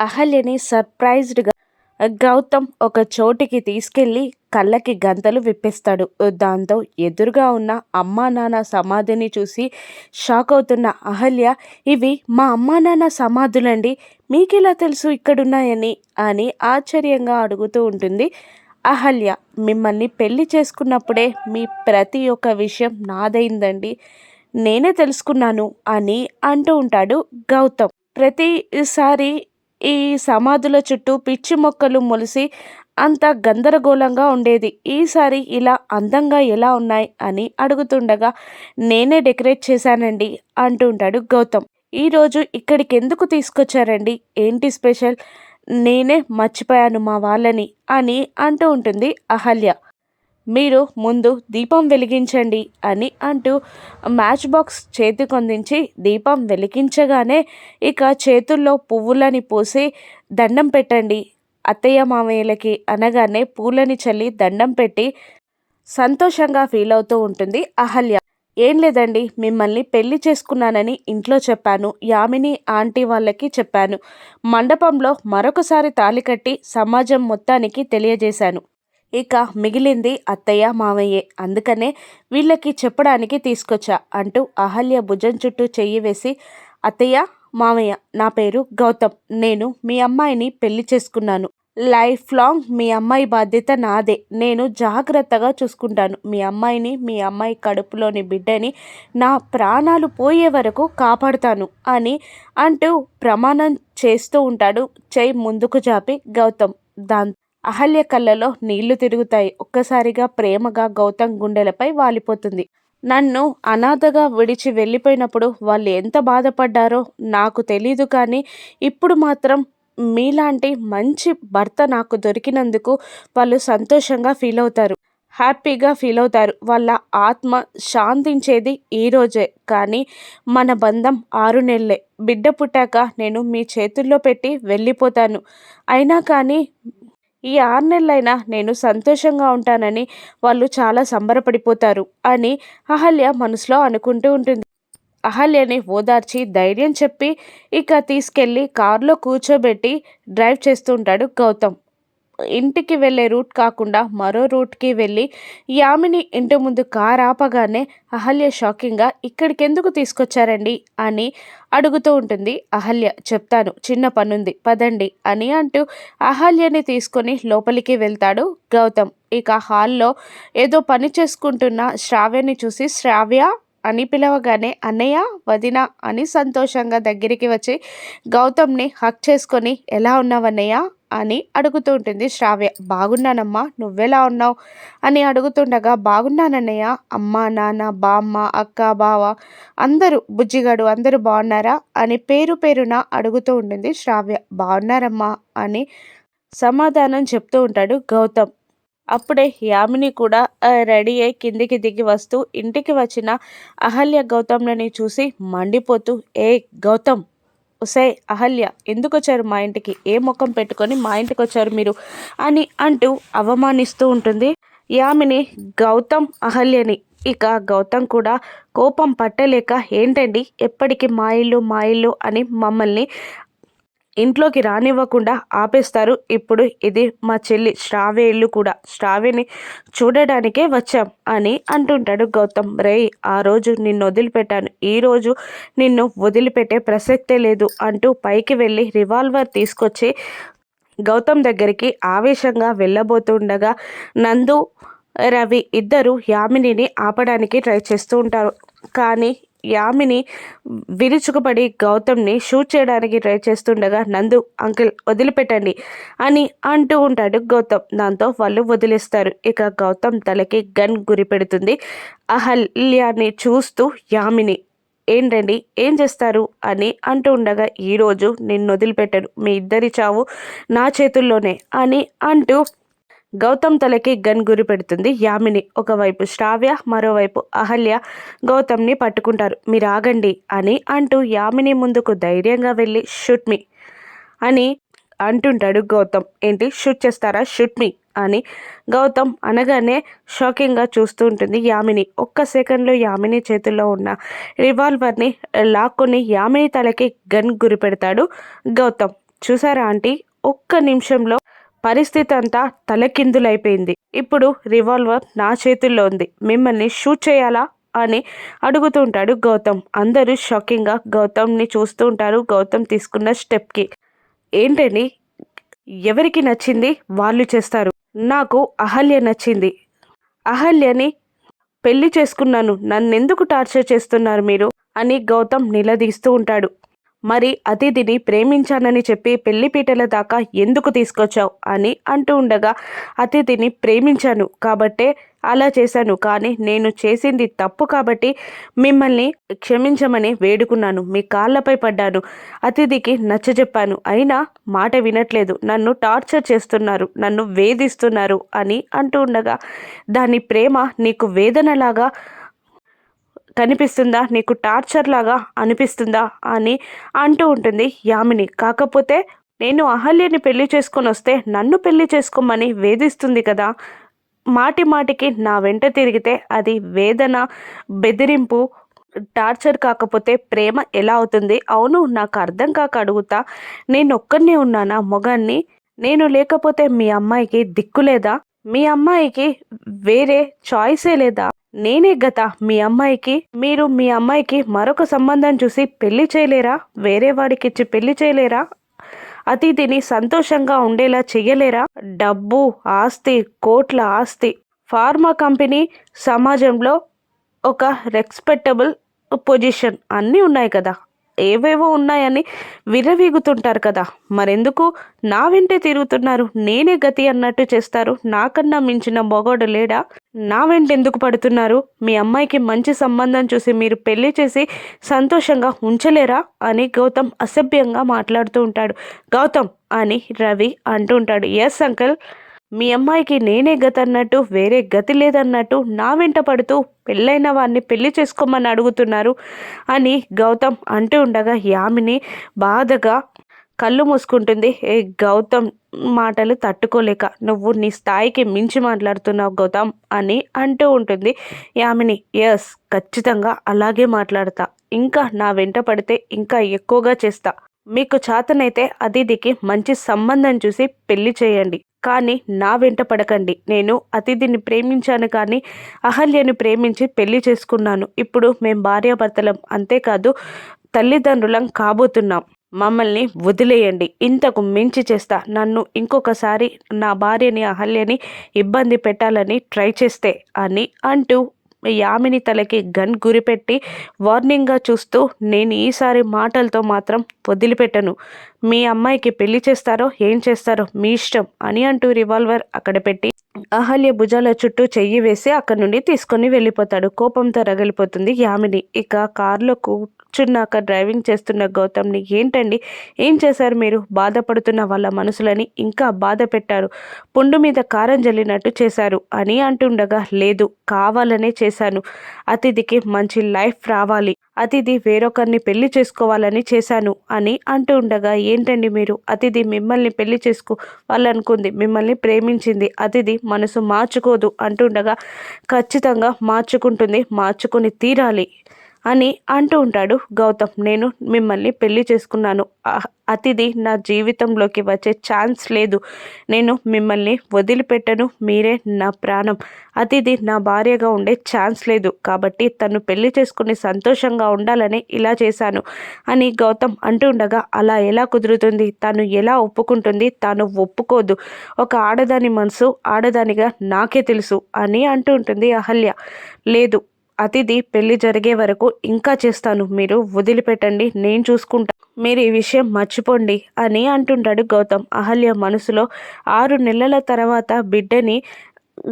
అహల్యని సర్ప్రైజ్డ్గా గౌతమ్ ఒక చోటికి తీసుకెళ్ళి కళ్ళకి గంతలు విప్పిస్తాడు. దాంతో ఎదురుగా ఉన్న అమ్మా నాన్న సమాధిని చూసి షాక్ అవుతున్న అహల్య ఇవి మా అమ్మా నాన్న సమాధులండి. మీకెలా తెలుసు ఇక్కడున్నాయని? అని ఆశ్చర్యంగా అడుగుతూ ఉంటుంది అహల్య. మిమ్మల్ని పెళ్ళి చేసుకున్నప్పుడే మీ ప్రతి ఒక్క విషయం నాదైందండి. నేనే తెలుసుకున్నాను అని అంటూ ఉంటాడు గౌతమ్. ప్రతిసారి ఈ సమాధుల చుట్టూ పిచ్చి మొక్కలు మొలిసి అంత గందరగోళంగా ఉండేది. ఈసారి ఇలా అందంగా ఎలా ఉన్నాయి అని అడుగుతుండగా నేనే డెకరేట్ చేశానండి అంటూ ఉంటాడు గౌతమ్. ఈరోజు ఇక్కడికి ఎందుకు తీసుకొచ్చారండి? ఏంటి స్పెషల్? నేనే మర్చిపోయాను మా వాళ్ళని అని అంటూ ఉంటుంది అహల్య. మీరు ముందు దీపం వెలిగించండి అని అంటూ మ్యాచ్ బాక్స్ చేతికొందించి దీపం వెలిగించగానే ఇక చేతుల్లో పువ్వులని పోసి దండం పెట్టండి. అత్తయ్య మామయ్యలకి అనగానే పూలని చల్లి దండం పెట్టి సంతోషంగా ఫీల్ అవుతూ ఉంటుంది అహల్య. ఏం లేదండి మిమ్మల్ని పెళ్ళి చేసుకున్నానని ఇంట్లో చెప్పాను. యామిని ఆంటీ వాళ్ళకి చెప్పాను. మండపంలో మరొకసారి తాళి కట్టి సమాజం మొత్తానికి తెలియజేశాను. ఇక మిగిలింది అత్తయ్య మామయ్యే. అందుకనే వీళ్ళకి చెప్పడానికి తీసుకొచ్చా అంటూ అహల్య భుజం చుట్టూ చెయ్యి వేసి అత్తయ్య మామయ్య నా పేరు గౌతమ్. నేను మీ అమ్మాయిని పెళ్ళి చేసుకున్నాను. లైఫ్ లాంగ్ మీ అమ్మాయి బాధ్యత నాదే. నేను జాగ్రత్తగా చూసుకుంటాను. మీ అమ్మాయిని మీ అమ్మాయి కడుపులోని బిడ్డని నా ప్రాణాలు పోయే వరకు కాపాడుతాను అని అంటూ ప్రమాణం చేస్తూ ఉంటాడు. చేయి ముందుకు జాపి గౌతమ్. దాంతో అహల్య కళ్ళలో నీళ్ళు తిరుగుతాయి. ఒక్కసారిగా ప్రేమగా గౌతమ్ గుండెలపై వాలిపోతుంది. నన్ను అనాథగా విడిచి వెళ్ళిపోయినప్పుడు వాళ్ళు ఎంత బాధపడ్డారో నాకు తెలీదు కానీ ఇప్పుడు మాత్రం మీలాంటి మంచి భర్త నాకు దొరికినందుకు వాళ్ళు సంతోషంగా ఫీల్ అవుతారు. హ్యాపీగా ఫీల్ అవుతారు. వాళ్ళ ఆత్మ శాంతించేది ఈరోజే కానీ మన బంధం ఆరు నెలలే. బిడ్డ పుట్టాక నేను మీ చేతుల్లో పెట్టి వెళ్ళిపోతాను. అయినా కానీ ఈ ఆరు నెలలైనా నేను సంతోషంగా ఉంటానని వాళ్ళు చాలా సంబరపడిపోతారు అని అహల్య మనసులో అనుకుంటూ ఉంటుంది. అహల్యని ఓదార్చి ధైర్యం చెప్పి ఇక తీసుకెళ్ళి కారులో కూర్చోబెట్టి డ్రైవ్ చేస్తుంటాడు గౌతమ్. ఇంటికి వెళ్ళే రూట్ కాకుండా మరో రూట్కి వెళ్ళి యామిని ఇంటి ముందు కార్ ఆపగానే అహల్య షాకింగ్గా ఇక్కడికి ఎందుకు తీసుకొచ్చారండి? అని అడుగుతూ ఉంటుంది. అహల్య చెప్తాను చిన్న పనుంది పదండి అని అంటూ అహల్యని తీసుకొని లోపలికి వెళ్తాడు గౌతమ్. ఇక హాల్లో ఏదో పని చేసుకుంటున్న శ్రావ్యని చూసి శ్రావ్య అని పిలవగానే అన్నయ్య వదిన అని సంతోషంగా దగ్గరికి వచ్చి గౌతమ్ని హక్ చేసుకొని ఎలా ఉన్నావన్నయ్య? అని అడుగుతూ ఉంటుంది. శ్రావ్య బాగున్నానమ్మా నువ్వెలా ఉన్నావు? అని అడుగుతుండగా బాగున్నానన్నయ్య అమ్మ నాన్న బామ్మ అక్క బావ అందరూ బుజ్జిగాడు అందరూ బాగున్నారా? అని పేరు పేరున అడుగుతూ ఉంటుంది. శ్రావ్య బాగున్నారమ్మా అని సమాధానం చెప్తూ ఉంటాడు గౌతమ్. అప్పుడే యామిని కూడా రెడీ అయి కిందికి దిగి వస్తూ ఇంటికి వచ్చిన అహల్య గౌతమ్లని చూసి మండిపోతూ ఏ గౌతమ్ ఉసే అహల్య ఎందుకు వచ్చారు మా ఇంటికి? ఏ ముఖం పెట్టుకొని మా ఇంటికి వచ్చారు మీరు? అని అంటూ అవమానిస్తూ ఉంటుంది. యామిని గౌతమ్ అహల్యని. ఇక గౌతమ్ కూడా కోపం పట్టలేక ఏంటండి? ఎప్పటికీ మా ఇల్లు మా ఇల్లు అని మమ్మల్ని ఇంట్లోకి రానివ్వకుండా ఆపేస్తారు. ఇప్పుడు ఇది మా చెల్లి శ్రావ్య ఇల్లు కూడా. శ్రావ్యని చూడడానికే వచ్చాం అని అంటుంటాడు గౌతమ్. రే ఆ రోజు నిన్ను వదిలిపెట్టాను. ఈరోజు నిన్ను వదిలిపెట్టే ప్రసక్తే లేదు అంటూ పైకి వెళ్ళి రివాల్వర్ తీసుకొచ్చి గౌతమ్ దగ్గరికి ఆవేశంగా వెళ్ళబోతుండగా నందు రవి ఇద్దరు యామినిని ఆపడానికి ట్రై చేస్తూ ఉంటారు. కానీ యామిని విరుచుకుపడి గౌతమ్ని షూట్ చేయడానికి ట్రై చేస్తుండగా నందు అంకిల్ వదిలిపెట్టండి అని అంటూ ఉంటాడు గౌతమ్. దాంతో వాళ్ళు వదిలేస్తారు. ఇక గౌతమ్ తలకి గన్ గురి పెడుతుంది. అహల్యాన్ని చూస్తూ యామిని ఏంటండి ఏం చేస్తారు? అని అంటూ ఉండగా ఈరోజు నిన్ను వదిలిపెట్టాను. మీ ఇద్దరి చావు నా చేతుల్లోనే అని అంటూ గౌతమ్ తలకి గన్ గురి పెడుతుంది. యామిని ఒకవైపు శ్రావ్య మరోవైపు అహల్య గౌతమ్ని పట్టుకుంటారు. మీరు ఆగండి అని అంటూ యామిని ముందుకు ధైర్యంగా వెళ్ళి షూట్ మీ అని అంటుంటాడు గౌతమ్. ఏంటి? షూట్ చేస్తారా? షూట్ మీ అని గౌతమ్ అనగానే షాకింగ్గా చూస్తూ ఉంటుంది యామిని. ఒక్క సెకండ్లో యామిని చేతుల్లో ఉన్న రివాల్వర్ని లాక్కొని యామిని తలకి గన్ గురి పెడతాడు గౌతమ్. చూసారా ఆంటీ? ఒక్క నిమిషంలో పరిస్థితి అంతా తలకిందులైపోయింది. ఇప్పుడు రివాల్వర్ నా చేతుల్లో ఉంది. మిమ్మల్ని షూట్ చేయాలా? అని అడుగుతుంటాడు గౌతమ్. అందరూ షాకింగ్గా గౌతమ్ని చూస్తూ ఉంటారు. గౌతమ్ తీసుకున్న స్టెప్కి. ఏంటండి? ఎవరికి నచ్చింది? వాళ్ళు చేస్తారు. నాకు అహల్య నచ్చింది. అహల్యని పెళ్ళి చేసుకున్నాను. నన్నెందుకు టార్చర్ చేస్తున్నారు మీరు? అని గౌతమ్ నిలదీస్తూ ఉంటాడు. మరి అతిథిని ప్రేమించానని చెప్పి పెళ్ళిపీటల దాకా ఎందుకు తీసుకొచ్చావు అని అంటూ ఉండగా అతిథిని ప్రేమించాను కాబట్టే అలా చేశాను కానీ నేను చేసింది తప్పు కాబట్టి మిమ్మల్ని క్షమించమని వేడుకున్నాను. మీ కాళ్ళపై పడ్డాను. అతిథికి నచ్చజెప్పాను అయినా మాట వినట్లేదు. నన్ను టార్చర్ చేస్తున్నారు. నన్ను వేధిస్తున్నారు అని అంటూ ఉండగా దాని ప్రేమ నీకు వేదనలాగా కనిపిస్తుందా? నీకు టార్చర్ లాగా అనిపిస్తుందా? అని అంటూ ఉంటుంది యామిని. కాకపోతే నేను అహల్యని పెళ్ళి చేసుకొని వస్తే నన్ను పెళ్ళి చేసుకోమని వేధిస్తుంది కదా? మాటి మాటికి నా వెంట తిరిగితే అది వేదన బెదిరింపు టార్చర్ కాకపోతే ప్రేమ ఎలా అవుతుంది? అవును నాకు అర్థం కాక అడుగుతా. నేను ఒక్కరినే ఉన్నానా? మొగాన్ని నేను లేకపోతే మీ అమ్మాయికి దిక్కు లేదా? మీ అమ్మాయికి వేరే చాయిసే లేదా? నేనే గత మీ అమ్మాయికి మీరు మీ అమ్మాయికి మరొక సంబంధం చూసి పెళ్ళి చేయలేరా? వేరే వాడికిచ్చి పెళ్ళి చేయలేరా? అతిథిని సంతోషంగా ఉండేలా చెయ్యలేరా? డబ్బు ఆస్తి కోట్ల ఆస్తి. ఫార్మా కంపెనీ సమాజంలో ఒక రెస్పెక్టబుల్ పొజిషన్ అన్నీ ఉన్నాయి కదా. ఏవేవో ఉన్నాయని విరవీగుతుంటారు కదా. మరెందుకు? నా వెంటే తిరుగుతున్నారు. నేనే గతి అన్నట్టు చేస్తారు. నాకన్నా మించిన మొగోడు లేడా? నా వెంట ఎందుకు పడుతున్నారు? మీ అమ్మాయికి మంచి సంబంధం చూసి మీరు పెళ్ళి చేసి సంతోషంగా ఉంచలేరా? అని గౌతమ్ అసభ్యంగా మాట్లాడుతూ ఉంటాడు. గౌతమ్ అని రవి అంటూ ఉంటాడు. ఎస్ అంకల్ మీ అమ్మాయికి నేనే గతి అన్నట్టు వేరే గతి లేదన్నట్టు నా వెంట పడుతూ పెళ్ళైన వారిని పెళ్ళి చేసుకోమని అడుగుతున్నారు అని గౌతమ్ అంటూ ఉండగా యామిని బాధగా కళ్ళు మూసుకుంటుంది. ఏ గౌతమ్ మాటలు తట్టుకోలేక నువ్వు నీ స్థాయికి మించి మాట్లాడుతున్నావు గౌతమ్ అని అంటూ ఉంటుంది. యామిని ఎస్ ఖచ్చితంగా అలాగే మాట్లాడతా. ఇంకా నా వెంట పడితే ఇంకా ఎక్కువగా చేస్తా. మీకు చేతనైతే అతిథికి మంచి సంబంధం చూసి పెళ్ళి చేయండి. కానీ నా వెంట పడకండి. నేను అతిథిని ప్రేమించాను కానీ అహల్యని ప్రేమించి పెళ్ళి చేసుకున్నాను. ఇప్పుడు మేం భార్యాభర్తలం. అంతేకాదు తల్లిదండ్రులం కాబోతున్నాం. మమ్మల్ని వదిలేయండి. ఇంతకు మించి చేస్తా. నన్ను ఇంకొకసారి నా భార్యని అహల్యని ఇబ్బంది పెట్టాలని ట్రై చేస్తే అని అంటూ యామిని తలకి గన్ గురిపెట్టి వార్నింగ్గా చూస్తూ నేను ఈసారి మాటలతో మాత్రం వదిలిపెట్టను. మీ అమ్మాయికి పెళ్ళి చేస్తారో ఏం చేస్తారో మీ ఇష్టం అని అంటూ రివాల్వర్ అక్కడ పెట్టి అహల్య భుజాల చుట్టూ చెయ్యి వేసి అక్కడి నుండి తీసుకొని వెళ్ళిపోతాడు. కోపంతో రగిలిపోతుంది యామిని. ఇక కారులో కూర్చున్నాక డ్రైవింగ్ చేస్తున్న గౌతమ్ని ఏంటండి? ఏం చేశారు మీరు? బాధపడుతున్న వాళ్ళ మనసులని ఇంకా బాధ పెట్టారు. పుండు మీద కారం జల్లినట్టు చేశారు అని అంటుండగా లేదు కావాలనే చేశాను. అతిథికి మంచి లైఫ్ రావాలి. అతిథి వేరొకరిని పెళ్ళి చేసుకోవాలని చేశాను అని అంటూ ఉండగా ఏంటండి మీరు? అతిథి మిమ్మల్ని పెళ్ళి చేసుకో వాళ్ళనుకుంది మిమ్మల్ని ప్రేమించింది. అతిథి మనసు మార్చుకోదు అంటుండగా ఖచ్చితంగా మార్చుకుంటుంది మార్చుకుని తీరాలి. అని అంటూ ఉంటాడు. గౌతమ్ నేను మిమ్మల్ని పెళ్ళి చేసుకున్నాను. అతిథి నా జీవితంలోకి వచ్చే ఛాన్స్ లేదు. నేను మిమ్మల్ని వదిలిపెట్టను. మీరే నా ప్రాణం. అతిథి నా భార్యగా ఉండే ఛాన్స్ లేదు. కాబట్టి తను పెళ్ళి చేసుకుని సంతోషంగా ఉండాలని ఇలా చేశాను అని గౌతమ్ అంటూ ఉండగా అలా ఎలా కుదురుతుంది? తను ఎలా ఒప్పుకుంటుంది? తాను ఒప్పుకోదు. ఒక ఆడదాని మనసు ఆడదానిగా నాకే తెలుసు అని అంటూ ఉంటుంది అహల్య. లేదు అతిథి పెళ్ళి జరిగే వరకు ఇంకా చేస్తాను. మీరు వదిలిపెట్టండి నేను చూసుకుంటా. మీరు ఈ విషయం మర్చిపోండి అని అంటుంటాడు గౌతమ్. అహల్య మనసులో ఆరు నెలల తర్వాత బిడ్డని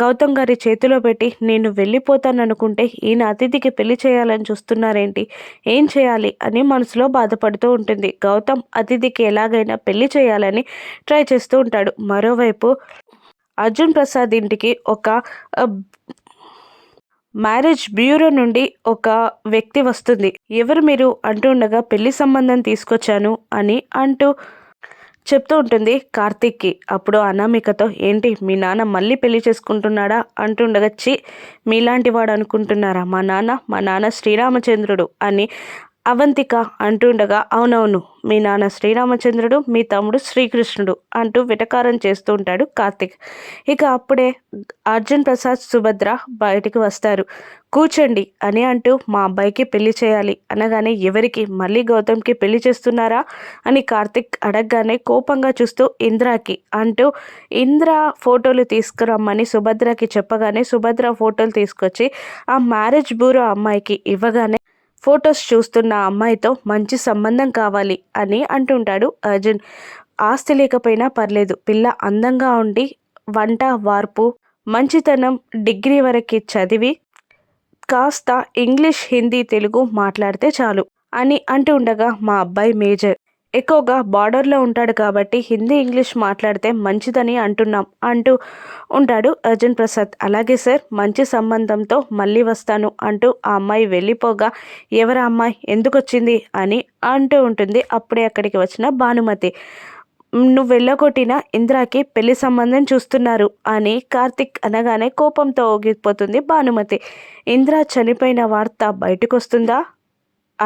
గౌతమ్ గారి చేతిలో పెట్టి నేను వెళ్ళిపోతాననుకుంటే ఈయన అతిథికి పెళ్ళి చేయాలని చూస్తున్నారేంటి? ఏం చేయాలి అని మనసులో బాధపడుతూ ఉంటుంది. గౌతమ్ అతిథికి ఎలాగైనా పెళ్ళి చేయాలని ట్రై చేస్తూ ఉంటాడు. మరోవైపు అర్జున్ ప్రసాద్ ఇంటికి ఒక మ్యారేజ్ బ్యూరో నుండి ఒక వ్యక్తి వస్తుంది. ఎవరు మీరు అంటుండగా పెళ్ళి సంబంధం తీసుకొచ్చాను అని అంటూ చెప్తూ ఉంటుంది కార్తీక్కి. అప్పుడు అనామికతో ఏంటి మీ నాన్న మళ్ళీ పెళ్ళి చేసుకుంటున్నాడా? అంటుండగా చి మీలాంటి వాడు అనుకుంటున్నారా? మా నాన్న మా నాన్న శ్రీరామచంద్రుడు అని అవంతిక అంటుండగా అవునవును మీ నాన్న శ్రీరామచంద్రుడు మీ తమ్ముడు శ్రీకృష్ణుడు అంటూ విటకారం చేస్తూ ఉంటాడు కార్తిక్. ఇక అప్పుడే అర్జున్ ప్రసాద్ సుభద్ర బయటికి వస్తారు. కూర్చోండి అని అంటూ మా అబ్బాయికి పెళ్ళి చేయాలి అనగానే ఎవరికి? మళ్ళీ గౌతమ్కి పెళ్ళి చేస్తున్నారా? అని కార్తిక్ అడగగానే కోపంగా చూస్తూ ఇంద్రాకి అంటూ ఇంద్ర ఫోటోలు తీసుకురమ్మని సుభద్రకి చెప్పగానే సుభద్ర ఫోటోలు తీసుకొచ్చి ఆ మ్యారేజ్ బ్యూరో అమ్మాయికి ఇవ్వగానే ఫొటోస్ చూస్తున్న అమ్మాయితో మంచి సంబంధం కావాలి అని అంటుంటాడు అర్జున్. ఆస్తి లేకపోయినా పర్లేదు పిల్ల అందంగా ఉండి వంట వార్పు మంచితనం డిగ్రీ వరకు చదివి కాస్త ఇంగ్లీష్ హిందీ తెలుగు మాట్లాడితే చాలు అని అంటూ ఉండగా మా అబ్బాయి మేజర్ ఎక్కువగా బార్డర్లో ఉంటాడు కాబట్టి హిందీ ఇంగ్లీష్ మాట్లాడితే మంచిదని అంటున్నాం అంటూ ఉంటాడు అర్జున్ ప్రసాద్. అలాగే సార్ మంచి సంబంధంతో మళ్ళీ వస్తాను అంటూ ఆ అమ్మాయి వెళ్ళిపోగా ఎవరు అమ్మాయి? ఎందుకు వచ్చింది అని అంటూ ఉంటుంది. అప్పుడే అక్కడికి వచ్చిన భానుమతి. నువ్వు వెళ్ళగొట్టిన ఇంద్రాకి పెళ్ళి సంబంధం చూస్తున్నారు అని కార్తిక్ అనగానే కోపంతో ఊగిపోతుంది భానుమతి. ఇంద్ర చనిపోయిన వార్త బయటకు వస్తుందా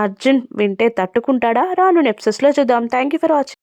అర్జున్ వింటే తట్టుకుంటాడా? రాను నెప్సెస్లో చూద్దాం. Thank you for watching